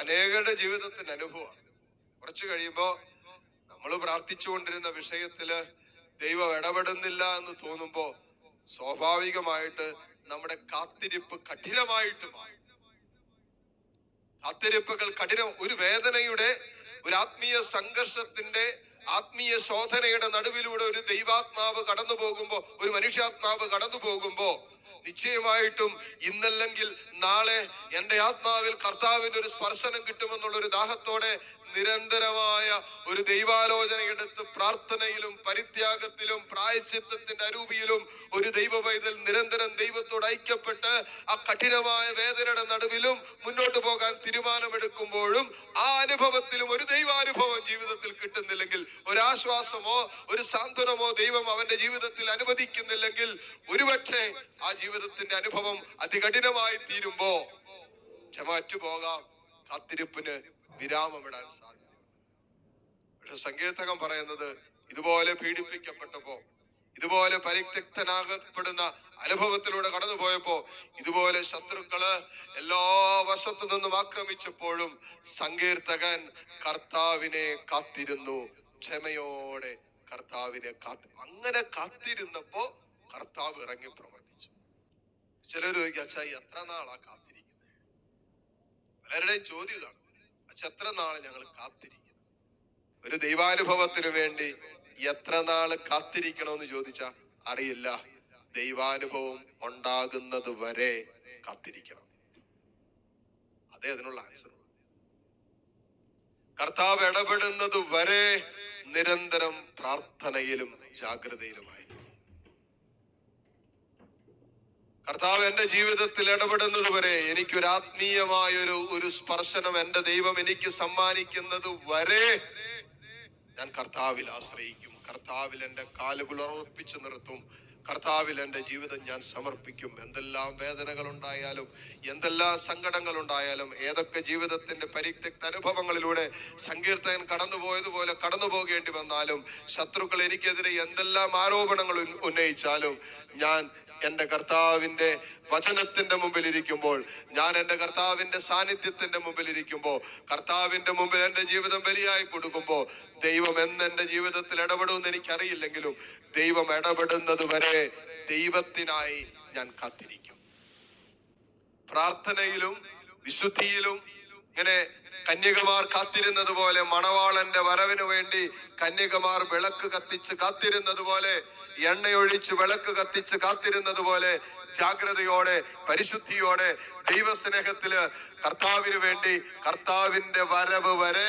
അനേകരുടെ ജീവിതത്തിന്റെ അനുഭവമാണ്. കുറച്ചു കഴിയുമ്പോ നമ്മൾ പ്രാർത്ഥിച്ചുകൊണ്ടിരുന്ന വിഷയത്തിൽ ദൈവം ഇടപെടുന്നില്ല എന്ന് തോന്നുമ്പോ സ്വാഭാവികമായിട്ട് നമ്മുടെ കാത്തിരിപ്പ് കഠിനമായിട്ട് മാറും. കാത്തിരിപ്പുകൾ കഠിനം ഒരു വേദനയുടെ ഒരു ആത്മീയ സംഘർഷത്തിന്റെ ആത്മീയ ശോധനയുടെ നടുവിലൂടെ ഒരു ദൈവാത്മാവ് കടന്നു പോകുമ്പോ ഒരു മനുഷ്യാത്മാവ് കടന്നു പോകുമ്പോ നിശ്ചയമായിട്ടും ഇന്നല്ലെങ്കിൽ നാളെ എന്റെ ആത്മാവിൽ കർത്താവിന്റെ ഒരു സ്പർശനം കിട്ടുമെന്നുള്ള ഒരു ദാഹത്തോടെ നിരന്തരമായ ഒരു ദൈവാലോചന എടുത്ത് പ്രാർത്ഥനയിലും പരിത്യാഗത്തിലും പ്രായച്ചിത്തത്തിന്റെ അരൂപിയിലും ഒരു ദൈവ പൈതൽ നിരന്തരം ദൈവത്തോട് ഐക്യപ്പെട്ട് ആ കഠിനമായ വേദനയുടെ നടുവിലും മുന്നോട്ട് പോകാൻ തീരുമാനമെടുക്കുമ്പോഴും ആ അനുഭവത്തിലും ഒരു ദൈവാനുഭവം ജീവിതത്തിൽ കിട്ടുന്നില്ലെങ്കിൽ ഒരാശ്വാസമോ ഒരു സാന്ത്വനമോ ദൈവം അവന്റെ ജീവിതത്തിൽ അനുവദിക്കുന്നില്ലെങ്കിൽ ഒരുപക്ഷെ ആ ജീവിതത്തിന്റെ അനുഭവം അതികഠിനമായി തീരുമ്പോ ചമാറ്റുപോകാം പോകാം കാത്തിരിപ്പിന് വിരാമമിടാൻ സാധ്യതയുണ്ട്. പക്ഷെ സങ്കീർത്തകം പറയുന്നത് ഇതുപോലെ പീഡിപ്പിക്കപ്പെട്ടപ്പോ ഇതുപോലെ പരിത്യക്തനാകപ്പെടുന്ന അനുഭവത്തിലൂടെ കടന്നുപോയപ്പോ ഇതുപോലെ ശത്രുക്കൾ എല്ലാ വശത്തു നിന്നും ആക്രമിച്ചപ്പോഴും സങ്കീർത്തകൻ കർത്താവിനെ കാത്തിരുന്നു. ക്ഷമയോടെ കർത്താവിനെ കാത്തി അങ്ങനെ കാത്തിരുന്നപ്പോ കർത്താവ് ഇറങ്ങി പ്രവർത്തിച്ചു. ചിലർ ചോദിക്കും അച്ഛാ എത്ര നാളാ കാത്തിരിക്കുന്നത് പലരുടെയും ചോദ്യം ഇതാണ്. അച്ഛ എത്ര നാൾ ഞങ്ങൾ കാത്തിരിക്കുന്നു? ഒരു ദൈവാനുഭവത്തിന് വേണ്ടി എത്ര നാൾ കാത്തിരിക്കണമെന്ന് ചോദിച്ച അറിയില്ല ദൈവാനുഭവം ഉണ്ടാകുന്നത് വരെ കാത്തിരിക്കണം. അതേ അതിനുള്ള ആൻസർ കർത്താവ് ഇടപെടുന്നത് വരെ നിരന്തരം പ്രാർത്ഥനയിലും ജാഗ്രതയിലുമായിരിക്കും. കർത്താവ് എന്റെ ജീവിതത്തിൽ ഇടപെടുന്നത് വരെ എനിക്കൊരു ആത്മീയമായ ഒരു സ്പർശനം എന്റെ ദൈവം എനിക്ക് സമ്മാനിക്കുന്നത് വരെ ഞാൻ കർത്താവിൽ ആശ്രയിക്കും. കർത്താവിൽ എന്റെ കാലുകൾ ഉറപ്പിച്ചു നിർത്തും. കർത്താവിൽ എന്റെ ജീവിതം ഞാൻ സമർപ്പിക്കും. എന്തെല്ലാം വേദനകൾ ഉണ്ടായാലും എന്തെല്ലാം സങ്കടങ്ങൾ ഉണ്ടായാലും ഏതൊക്കെ ജീവിതത്തിന്റെ പരിത്യക്ത അനുഭവങ്ങളിലൂടെ സങ്കീർത്തകൻ കടന്നുപോയതുപോലെ കടന്നു പോകേണ്ടി വന്നാലും ശത്രുക്കൾ എനിക്കെതിരെ എന്തെല്ലാം ആരോപണങ്ങൾ ഉന്നയിച്ചാലും ഞാൻ എന്റെ കർത്താവിന്റെ വചനത്തിന്റെ മുമ്പിൽ ഇരിക്കുമ്പോൾ ഞാൻ എന്റെ കർത്താവിന്റെ സാന്നിധ്യത്തിന്റെ മുമ്പിൽ ഇരിക്കുമ്പോൾ കർത്താവിന്റെ മുമ്പിൽ എന്റെ ജീവിതം ബലിയായി കൊടുക്കുമ്പോൾ ദൈവം എന്ന് എന്റെ ജീവിതത്തിൽ ഇടപെടുമെന്ന് എനിക്കറിയില്ലെങ്കിലും ദൈവം ഇടപെടുന്നത് വരെ ദൈവത്തിനായി ഞാൻ കാത്തിരിക്കും. പ്രാർത്ഥനയിലും വിശുദ്ധിയിലും ഇങ്ങനെ കന്യകമാർ കാത്തിരുന്നത് പോലെ മണവാളന്റെ വരവിനു വേണ്ടി കന്യകമാർ വിളക്ക് കത്തിച്ച് കാത്തിരുന്നത് പോലെ എണ്ണയൊഴിച്ച് വിളക്ക് കത്തിച്ച് കാത്തിരുന്നത് പോലെ ജാഗ്രതയോടെ പരിശുദ്ധിയോടെ ദൈവസ്നേഹത്തിൽ കർത്താവിന് വേണ്ടി കർത്താവിന്റെ വരവ് വരെ